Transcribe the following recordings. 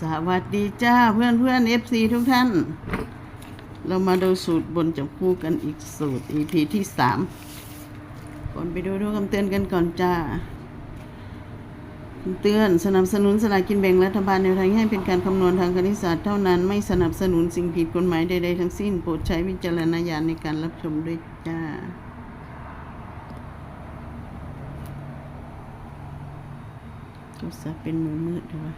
สวัสดีจ้าเพื่อนเพื่อนเอฟซีทุกท่าน เรามาดูสูตรบนจับคู่กันอีกสูตร EP ที่สามก่อนไปดูดูคำเตือนกันก่อนจ้าคำเตือนสนับสนุนสลากกินแบ่งรัฐบาลในวทางให้เป็นการคำนวณทางคณิตศาสตร์เท่านั้นไม่สนับสนุนสิ่งผิดกฎหมายใดๆทั้งสิ้น โปรดใช้วิจารณญาณในการรับชมด้วยจ้าโทรศัพท์เป็นมือมืดด้วย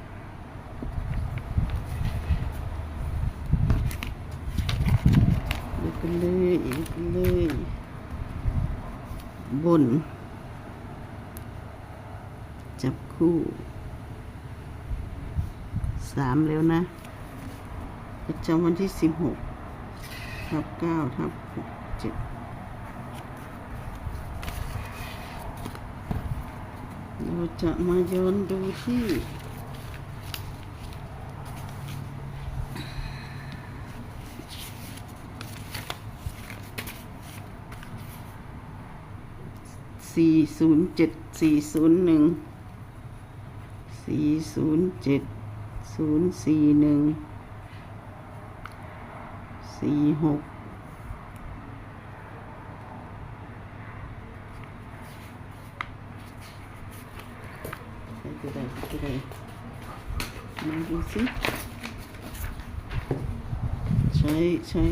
ดูกัน เลยดูกันเลย บน จับคู่สามแล้วนะประจำวันที่สิบหกทับเก้าทับหกเจ็ดเราจะมาย้อนดูที่ สี่ศูนย์เจ็ดสี่ศูนย์หนึ่งสี่ศูนย์เจ็ดศูนย์สี่หนึ่งสี่หกใส่ก็ได้ใส่ก็ได้มาดูสิใช้ใช้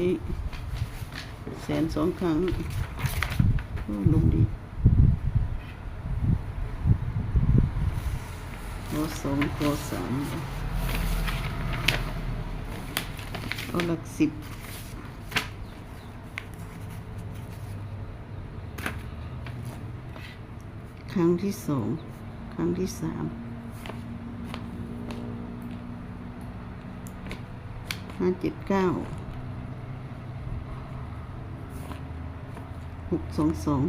แสนสองครั้งลงดีโอ สองโอสามเอาหลักสิบครั้งที่สองครั้งที่สามห้าเจ็ดเก้าหกสองสอง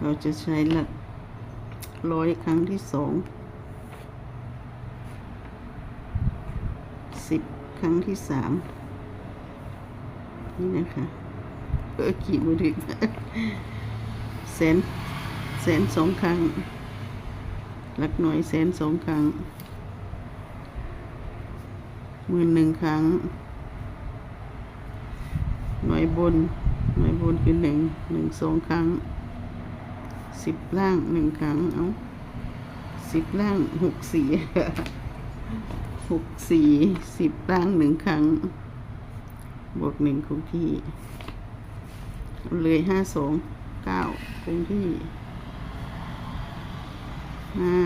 เราจะใช้หลัก ร้อยครั้งที่สองสิบครั้งที่สามนี่นะคะเออขี่มือถึงแสนแสนสองครั้งหลักหน่วยแสนสองครั้งหมื่นหนึ่งครั้ง หน่วยบน หน่วยบนคือหนึ่งหนึ่งสองครั้ง สิบล่างหนึ่งครั้ง เอาสิบล่างหกสี่หกสี่สิบล่างหนึ่งครั้ง บวกหนึ่งคงที่เลยห้าสองเก้าคงที่ห้า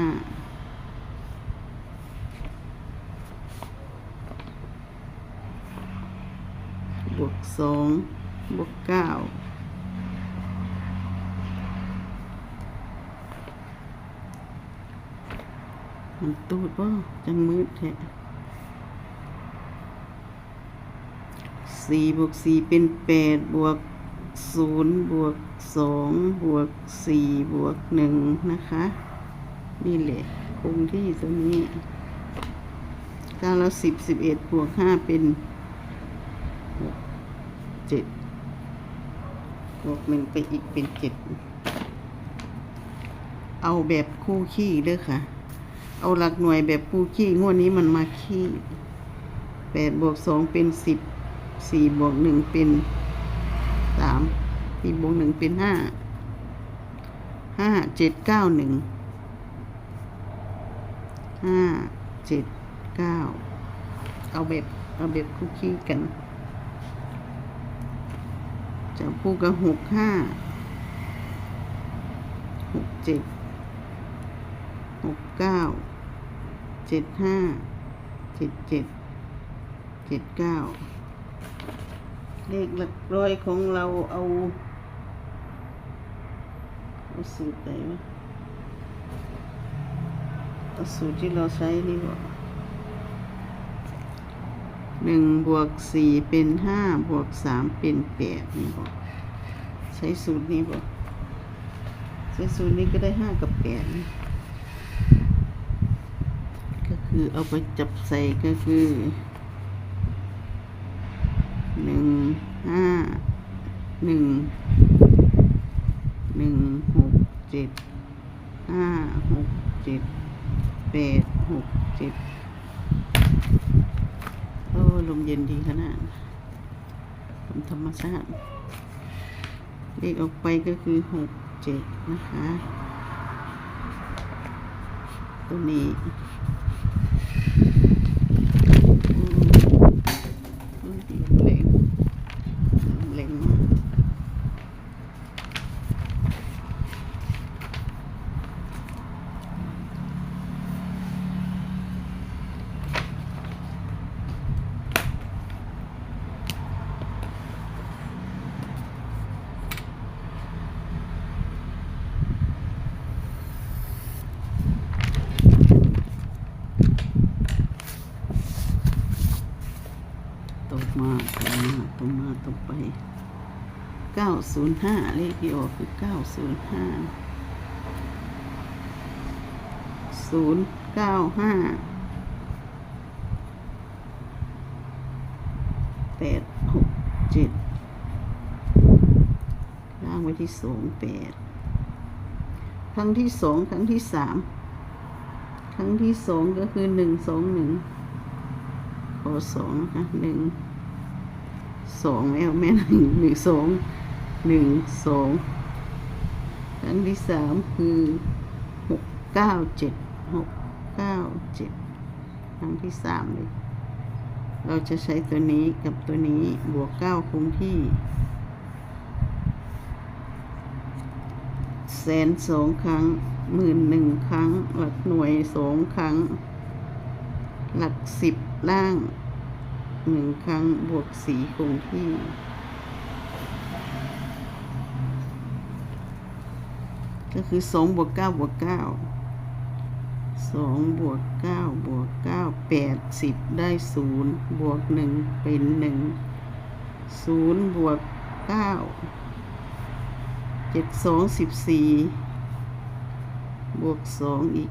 บวกสองบวกเก้า มันตูดป่จังมืดแท้สี่บวกสี่เป็นแปดบวกศูนย์บวกสองบวกสี่บวกหนึ่งนะคะ นี่แหละคงที่ตรงนี้เก้าแล้วสิบสิบเอ็ดบวกห้าเป็นเจ็ดบวกหนึ่งไปอีกเป็นเจ็ดเอาแบบคู่ขี้เด้อค่ะ เอาหลักหน่วยแบบคู่ขี้งวดนี้มันมาขี้แปดบวกสองเป็นสิบสี่บวกหนึ่งเป็นสามสี่บวกหนึ่งเป็นห้าห้าเจ็ดเก้าหนึ่งห้าเจ็ดเก้าเอาแบบเอาแบบคู่ขี้กันจะพูดกับหกห้าหกเจ็ดหกเก้า จ็ดห้าเจ็ดเจ็ดเจ็ดเก้าเลขหลักร้อยของเราเอาเอาสูตรไหนวะเอาสูตรที่เราใช้นี่บ่หนึ่งบวกสี่เป็นห้าบวกสามเป็นแปดนี่บ่ใช้สูตรนี้บ่ใช้สูตรนี้ก็ได้ห้ากับแปดนี่ คือเอาไปจับใส่ก็คือหนึ่งห้าหนึ่งหนึ่งหกเจ็ดห้าหกเจ็ดแปดหกเจ็ดโอ้ลมเย็นดีขนาดลมธรรมชาติเลขออกไปก็คือหกเจ็ดนะคะ ตัวนี้อืมอืมเล็งเล็งมาก ตกมาตกมา ตกมาตกไปเก้าศูนย์ห้าเลขที่ออกคือเก้าศูนย์ห้าศูนย์เก้าห้าแปดหกเจ็ดล่างไว้ที่สองแปดครั้งที่สองครั้งที่สามครั้งที่สองก็คือหนึ่งสองหนึ่งขอสองนะคะหนึ่ง สองแล้วแม่หนึ่งหนึ่งสองหนึ่งสองครั้งที่สามคือหกเก้าเจ็ดหกเก้าเจ็ดครั้งที่สามเลยเราจะใช้ตัวนี้กับตัวนี้บวกเก้าคงที่แสนสองครั้งหมื่นหนึ่งครั้ง หลักหน่วยสองครั้ง หลักสิบล่าง หนึ่งครั้งบวกสีคงที่ ก็คือสองบวกเก้าบวกเก้าสองบวกเก้าบวกเก้าแปดสิบได้ศูนย์บวกหนึ่งเป็นหนึ่งศูนย์บวกเก้าเจ็ดสองสิบสี่บวกสองอีก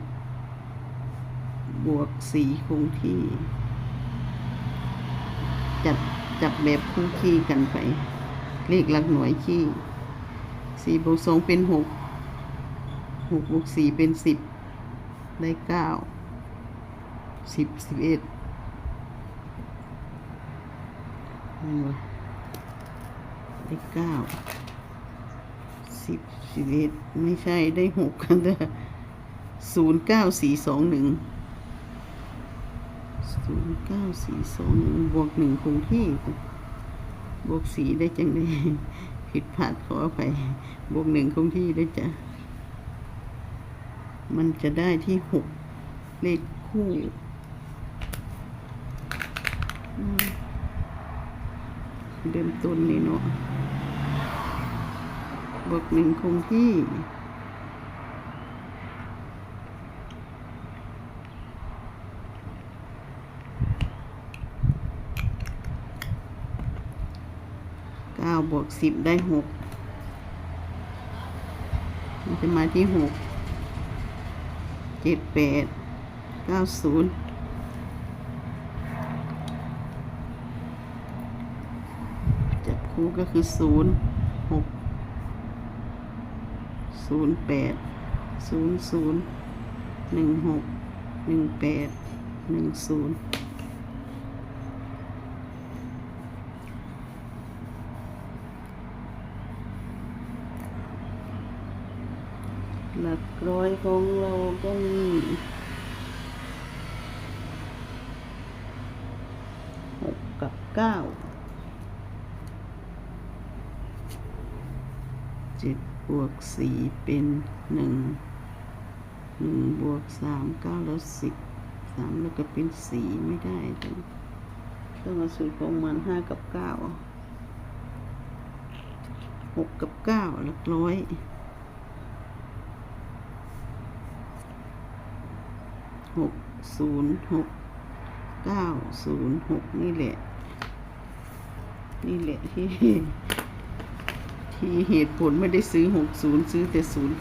บวกสี่คงที่ จับจับแบบคู่ขี้กันไป เลขหลักหน่วยขี้สี่บวกสองเป็นหกหกบวกสี่เป็นสิบได้เก้าสิบสิบเอ็ดได้เก้าสิบสิบเอ็ดไม่ใช่ได้หกกันเด้อศูนย์เก้าสี่สองหนึ่ง ศูนย์เก้าสี่สองบวกหนึ่งคงที่บวกสีได้จังได้ผิดพลาดขออภัยบวกหนึ่งคงที่ได้จ้ะ มันจะได้ที่หกเลขคู่เดิมต้นนี่เนาะบวกหนึ่งคงที่ บวกสิบได้หกมันจะมาที่หกเจ็ดแปดเก้าศูนย์จับคู่ก็คือศูนย์หกศูนย์แปดศูนย์ศูนย์หนึ่งหกหนึ่งแปดหนึ่งศูนย์ หลักร้อยของเราก็มีหกกับเก้าเจ็ดบวกสี่เป็นหนึ่งหนึ่งบวกสามเก้าแล้วสิบสามแล้วก็เป็นสี่ไม่ได้ต้องต้องเอาสูตรของมันห้ากับเก้าหกกับเก้าหลักร้อย หกศูนย์หกเก้าศูนย์หกนี่แหละ นี่แหละที่ที่เหตุผลไม่ได้ซื้อหกศูนย์ซื้อแต่ศูนย์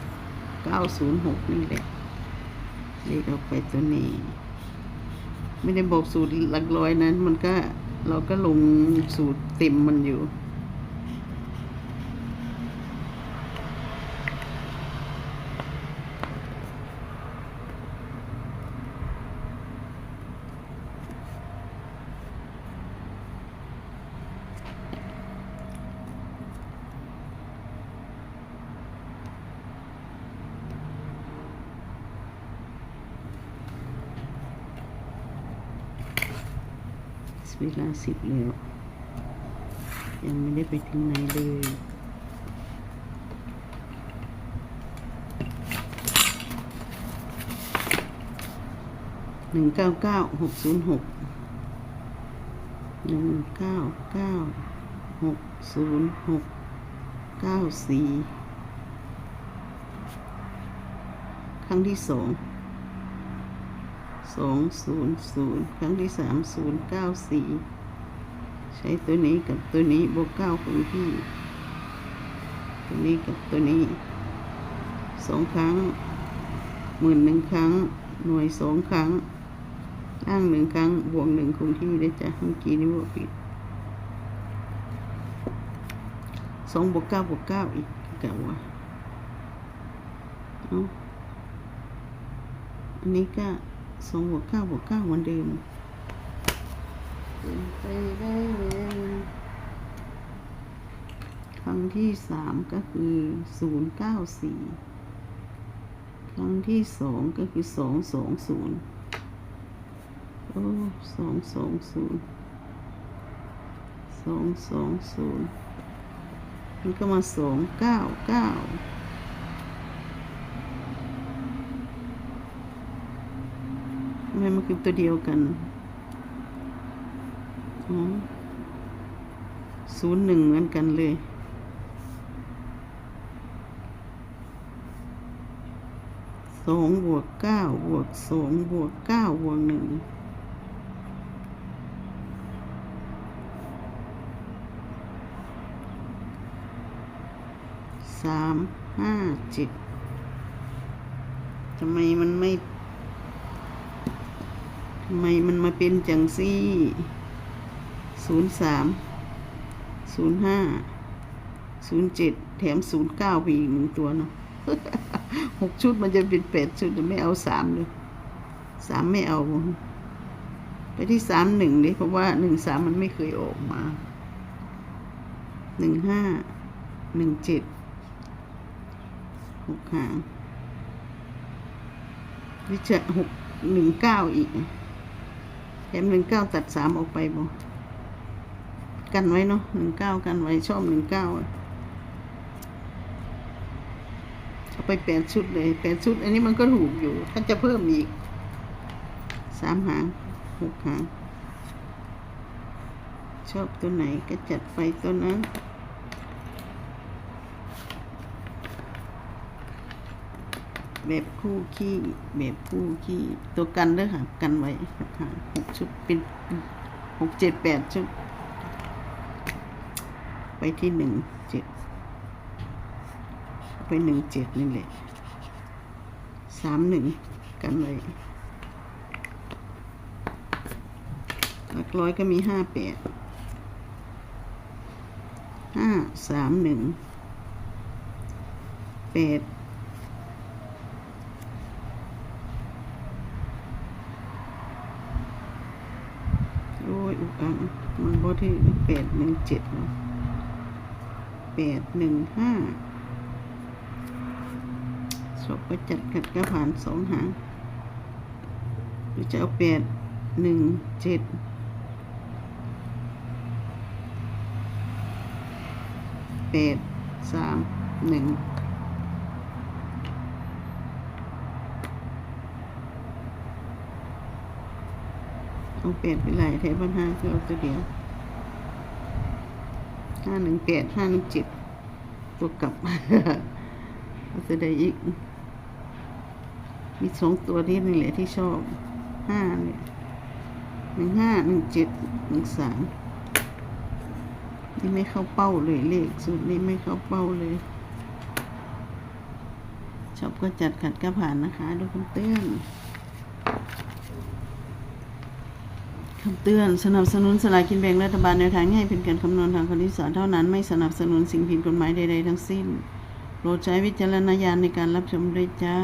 เก้าศูนย์หกนี่แหละเลขออกไปตัวนี้ ไม่ได้บอกสูตรหลักร้อยนั้น มันก็เราก็ลงสูตรเต็มมันอยู่ เวลาสิบแล้ว ยังไม่ได้ไปถึงไหนเลยหนึ่งเก้าเก้าหกศูนย์หกหนึ่งเก้าเก้าหกศูนย์หกเก้าสี่ครั้งที่สอง สองศูนย์ศูนย์ครั้งที่สามศูนย์เก้าสี่ใช้ตัวนี้กับตัวนี้บวกเก้าของพี่ ตัวนี้กับตัวนี้สองครั้งหมื่นหนึ่งครั้ง หน่วยสองครั้งล่างหนึ่งครั้งบวกหนึ่งคงที่ได้จ้ะเมื่อกี้นี้บวกผิดสองบวกเก้าบวกเก้าอีกเก่าอะอันนี้ก็ สองบวกเก้าบวกเก้าเหมือนเดิมเป็นไปได้เลยครั้งที่สามก็คือศูนย์เก้าสี่ครั้งที่สองก็คือสองสองศูนย์โอ้สองสองศูนย์สองสองศูนย์มันก็มาสองเก้าเก้าทำ ไมมันคือตัวเดียวกันอ๋อศูนย์หนึ่งเหมือนกันเลยสองบวกเก้าบวกสองบวกเก้าบวกหนึ่งสามห้าเจ็ดทำไมมันไม่ ไมมันมาเป็นจังซี่ศูนย์สามศูนย์ห้าศูนย์เจ็ดแถมศูนย์เก้าไปอีกหนึ่งตัวเนาะหกชุดมันจะเป็นแปดชุดแต่ไม่เอาสามเลยสามไม่เอา ไปที่สามหนึ่งดิเพราะว่าหนึ่งสามมันไม่เคยออกมาหนึ่งห้าหนึ่งเจ็ดหกหางวิจะหกหนึ่งเก้าอีก แถมหนึ่งเก้าตัดสามออกไปบ่กันไว้เนาะหนึ่งเก้ากันไว้ชอบหนึ่งเก้าเอาไปแปดชุดเลยแปดชุด อันนี้มันก็ถูกอยู่ ถ้าจะเพิ่มอีกสามหางหกหางชอบตัวไหนก็จัดไปตัวนั้น แบบคู่ขี้แบบคู่ขี้ตัวกันเด้อค่ะกันไว้หกชุดเป็นหกเจ็ดแปดชุด ไปที่หนึ่งเจ็ดไปหนึ่งเจ็ดนี่แหละสามหนึ่งกันไว้หลักร้อยก็มีห้าแปดห้าสามหนึ่งแปด โอ้ยอุกอังมันบ่ ที่แปดหนึ่งเจ็ดเนาะแปดหนึ่งห้าชอบก็จัดกัดกระผ่านสองหางหรือจะเอาแปดหนึ่งเจ็ดแปดสามหนึ่งเอาแปดไปหลแถวปัญหาคือเอาตัวเดียว ห้าหนึ่งแปดห้าหนึ่งเจ็ดตัวกลับเอาตัวใดอีก มีสองตัวที่นี่แหละที่ชอบห้าเนี่ยหนึ่งห้าหนึ่งเจ็ดหนึ่งสามนี่ไม่เข้าเป้าเลยเลขสูตรนี้ไม่เข้าเป้าเลย ชอบก็จัดขัดก็ผ่านนะคะดูคำเตือน คำเตือนสนับสนุนสลากินแบ่งรัฐบาลแนวทางง่ายเป็นการคำนวณทางคณิตศาสตร์เท่านั้นไม่สนับสนุนสิ่งผิดกฎหมายใดๆทั้งสิ้น โปรดใช้วิจารณญาณในการรับชมด้วยจ้า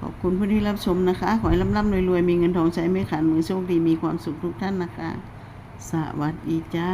ขอบคุณผู้ที่รับชมนะคะ ขอให้ร่ำๆรวยๆมีเงินทองใช้ไม่ขาดมือโชคดีมีความสุขทุกท่านนะคะ สวัสดีจ้า